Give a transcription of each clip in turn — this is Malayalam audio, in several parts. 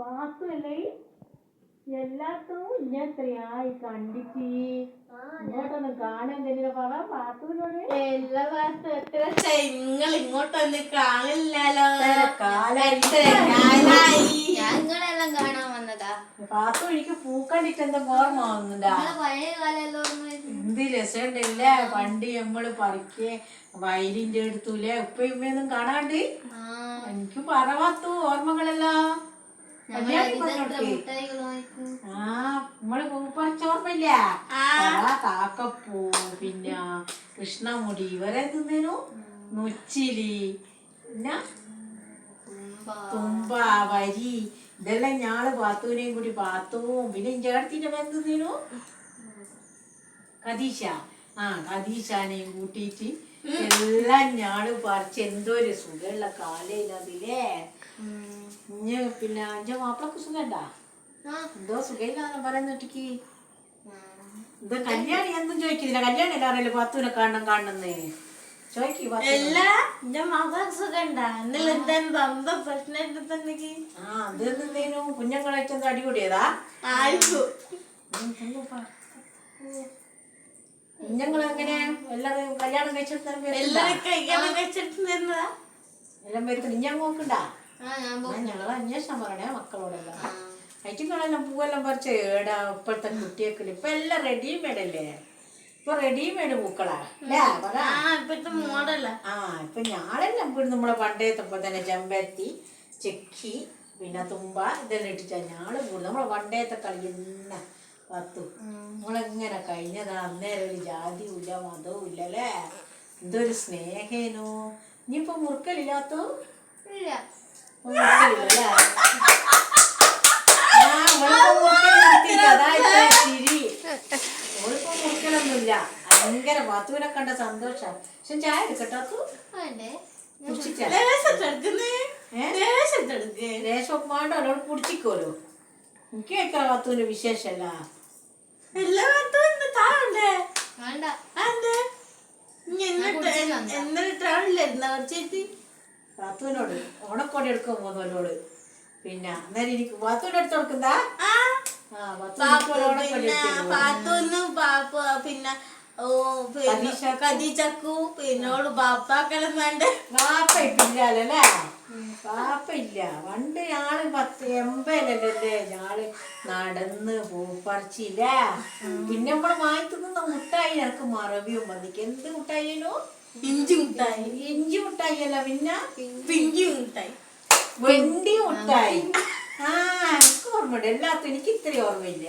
പാത്തുമല്ലേ എല്ലാത്തും ഇങ്ങനത്തെയായി കണ്ടിട്ട്. ഇങ്ങോട്ടൊന്ന് കാണാൻ പറ പാത്തുവിനോട് എല്ലാ ഭാഗത്തും എത്ര നിങ്ങൾ ഇങ്ങോട്ടൊന്ന് കാണില്ലല്ലോ. ഞങ്ങളെല്ലാം കാണാൻ വന്നതാ. വാത്തു എനിക്ക് പൂക്കണ്ടിട്ട് എന്താ ഓർമ്മ നിങ്ങളെ പഴയ കാലല്ലോ. എന്ത് രസമുണ്ടല്ല? പണ്ട് നമ്മൾ പറിക്കേ വയലിന്റെ അടുത്തൂലേ ഉപ്പയും ഉമ്മയൊന്നും കാണാണ്ട്. എനിക്ക് പറവാത്തു ഓർമ്മകളെല്ലാം. ആ നമ്മൾ പൂ താക്കപ്പൂ പിന്നെ കൃഷ്ണമുടി. ഇവരെ തിന്നേനു നൊച്ചിലി പിന്നെ തുമ്പ വരി. ഇതെല്ലാം ഞാൾ പാത്തൂനെയും കൂടി പാത്തുവും പിന്നെ ചേർത്തിന്റെ എന്തിനു കദീശ ആ കദീശാനെയും കൂട്ടിയിട്ട് എല്ലാം ഞാൻ പറിച്ച് എന്തോ ഒരു സുഖമുള്ള കാലയില്ല അതിലേ. ഇഞ്ഞ് പിന്നെ അഞ്ച മാപ്പിളക്ക് സുഖണ്ടാ എന്തോ സുഖമില്ലാന്ന് പറയുന്നിട്ടിക്ക് ഇത് കല്യാണി എന്തും ചോദിക്കുന്നില്ല. കല്യാണി എല്ലാവരും പത്തുവിനെ കാണണം ചോദിക്കു എല്ലാ എന്റെ മകൻ അങ്ങനെ എങ്ങനെ എല്ലാരും കല്യാണം കഴിച്ചെടുത്താലും എല്ലാരും കഴിക്കാൻ വെച്ചിട്ട് നിന്നതാ എല്ലാം നോക്കണ്ട. ആ ഞാൻ പോ- ഞങ്ങൾ അന്വേഷണം പറയണേ മക്കളോടെല്ലാം. അയറ്റുകളെല്ലാം പൂവെല്ലാം പറിച്ച് ഏടാ ഇപ്പോഴത്തെ കുട്ടിയൊക്കെ ഇപ്പൊ എല്ലാം റെഡിമെയ്ഡ് അല്ലേ? ഇപ്പൊ റെഡിമെയ്ഡ് പൂക്കളാ. മോഡലാ ആ ഇപ്പൊ ഞാളെല്ലാം ഇപ്പോഴും നമ്മളെ പണ്ടേത്തപ്പോ തന്നെ ചെമ്പരത്തി ചെക്കി പിന്നെ തുമ്പ ഇതെല്ലാം ഇട്ടിട്ടാ ഞാൾ കൂടും നമ്മളെ പണ്ടേത്തെ കളി തന്നെ. പത്തു. നമ്മളെങ്ങനെ കഴിഞ്ഞതാ? അന്നേരം ഒരു ജാതിയും ഇല്ല മതവും ഇല്ല അല്ലേ എന്തൊരു സ്നേഹേനോ. ഇനിയിപ്പൊ മുറുക്കലില്ലാത്തോ? ഇല്ല. മുറുക്കലൊന്നുമില്ല. ഭയങ്കര പാത്തുവിനെ കണ്ട സന്തോഷം. പക്ഷെ ചായ എടുക്കട്ടോ രേഷം വേണ്ട അവളോട് കുടിച്ചിക്കോലോ. എനിക്ക് കേൾക്കാം പാത്തുവിന്റെ വിശേഷല്ല. പാത്തുവിനോട് ഓണക്കോടി എടുക്കാൻ പോകുന്നവരോട് പിന്നെ അന്നേരം എനിക്ക് പാത്തുവിന്റെ അടുത്ത് കൊടുക്കുന്നതാ? പിന്നെ എടുത്ത് പാപ്പ പിന്നെ ഓ പിന്നെ കദീജക്കു. ചക്കു പിന്നോട് ബാപ്പാക്കെല്ലാം വേണ്ടേ? ബാപ്പ ഇപ്പില്ലല്ലേ വാപ്പ ഇല്ല പണ്ട് ഞാൾ പത്ത് എൺപതിലല്ലേ ഞാൾ നടന്ന് പൂപ്പറിച്ചില്ല പിന്നെ നമ്മളെ വാങ്ങി തിന്നുന്ന മുട്ടായി എനിക്ക് മറവിയും വന്നിക്ക് എന്ത് മുട്ടായിനോ? ഇഞ്ചി മുട്ടായി. ഇഞ്ചി മുട്ടായി അല്ല പിന്നെ പിഞ്ചി മുട്ടായി. വെണ്ടി മുട്ടായി. ആ എനിക്ക് ഓർമ്മയുണ്ട്. എല്ലാത്തും എനിക്ക് ഇത്ര ഓർമ്മയില്ല.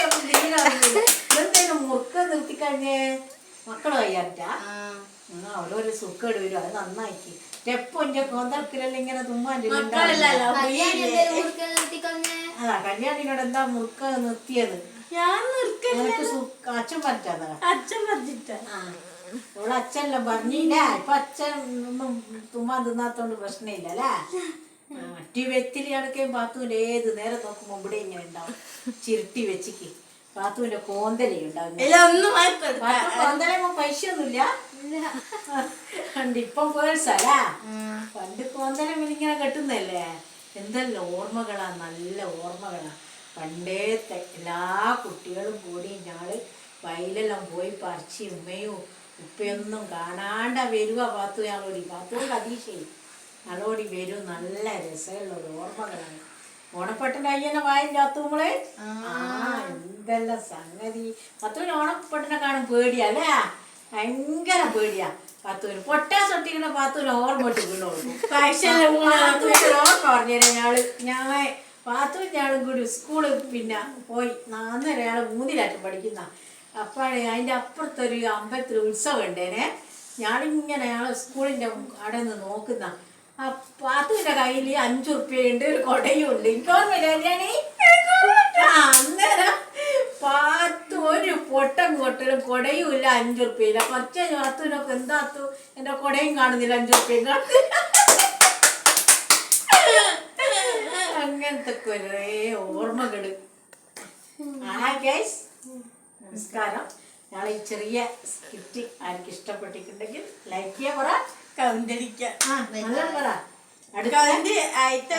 ഓർമ്മയില്ല. മുറുക്ക നിർത്തിക്കഴിഞ്ഞേ? മക്കൾ കയ്യാറ്റാ ആ അവളൊരു സുഖം വരും. അത് നന്നാക്കി എപ്പൊന്റെ കോന്തക്കിലല്ല ഇങ്ങനെ അതാ കല്യാണിനോട് എന്താ മുറുക്ക നിർത്തിയത്? ഞാൻ അച്ഛൻ പറ്റാതാ അച്ഛൻ പറഞ്ഞിട്ടാ. ആ അവളെ അച്ഛനെല്ലാം പറഞ്ഞില്ല ഇപ്പൊ അച്ഛൻ ഒന്നും തുമ്മാൻ തിന്നാത്തോണ്ട് പ്രശ്നമില്ല അല്ലേ? മറ്റു വ്യക്തിയിൽ കിടക്കുകയും പാത്തുവിന്റെ ഏത് നേരെ നോക്കുമ്പോ ഇവിടെ ഇങ്ങനെ ഉണ്ടാവും. ചിരുട്ടി വെച്ചിക്ക്. പാത്തുവിന്റെ കോന്തലേ ഉണ്ടാവും പൈസ ഒന്നുമില്ല പണ്ട് ഇപ്പം പേഴ്സല്ലേ പണ്ട് കോന്തലം ഇങ്ങനെ കെട്ടുന്നല്ലേ എന്തെല്ലാം ഓർമ്മകളാ നല്ല ഓർമ്മകളാ. പണ്ടേത്തെ എല്ലാ കുട്ടികളും കൂടി ഞാൾ വയലെല്ലാം പോയി പറിച്ച് ഉമ്മയും ഉപ്പയൊന്നും കാണാണ്ട വരുക പാത്തു. ഞങ്ങളോടി പാത്തു കതീശേ ഞങ്ങളോടി വരും. നല്ല രസമുള്ള ഒരു ഓർമ്മകളാണ്. ഓണപ്പെട്ടന്റെ അയ്യനെ വായിന്റെ അത്തുമ്മളെ ആ. എന്തെല്ലാം സംഗതി. പത്തുവിന് ഓണപ്പെട്ടനെ കാണും പേടിയല്ലേ ഭയങ്കര പേടിയാ. പത്തുവിന്. പൊട്ടാ ഒട്ടിക്കണ പാത്തൂര് ഓർമ്മ ഇട്ട് വീണോളൂ ഓർമ്മ പറഞ്ഞുതരാം ഞാൾ ഞാൻ പാത്തും ഞാളും കൂടി സ്കൂൾ പിന്നെ പോയി. നാന്നര അയാൾ മൂന്നിലായിട്ട് പഠിക്കുന്ന. അപ്പോഴേ അതിന്റെ അപ്പുറത്തൊരു അമ്പലത്തിൽ ഉത്സവം ഉണ്ടേനെ. ഞാളിങ്ങനെ അയാളെ സ്കൂളിന്റെ അവിടെ നിന്ന് നോക്കുന്ന. ആ പാത്തുവിന്റെ കയ്യിൽ അഞ്ചു റുപ്യുണ്ട് ഒരു കൊടയും ഉണ്ട്. ആ, അന്നേരം പാത്തു ഒരു പൊട്ടം കൊട്ടലും കൊടയും ഇല്ല അഞ്ചു റുപ്യയില്ല കുറച്ച് പാത്തുവിനൊക്കെ എന്താത്തു? എന്റെ കൊടയും കാണുന്നില്ല അഞ്ചു റുപ്യയും കാണുന്നില്ല അങ്ങനത്തെ കുറേ ഓർമ്മകൾ ആ ഗൈസ് നമസ്കാരം. ഞങ്ങൾ ഈ ചെറിയ സ്കിറ്റ് ആർക്ക് ഇഷ്ടപ്പെട്ടിട്ടുണ്ടെങ്കിൽ ലൈക്ക് ചെയ്യാൻ പറ കൗണ്ടടിക്കാം ആ നല്ല പറ. അടുത്ത വീഡിയോ അടുത്ത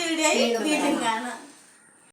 വീഡിയോ വീണ്ടും കാണാം.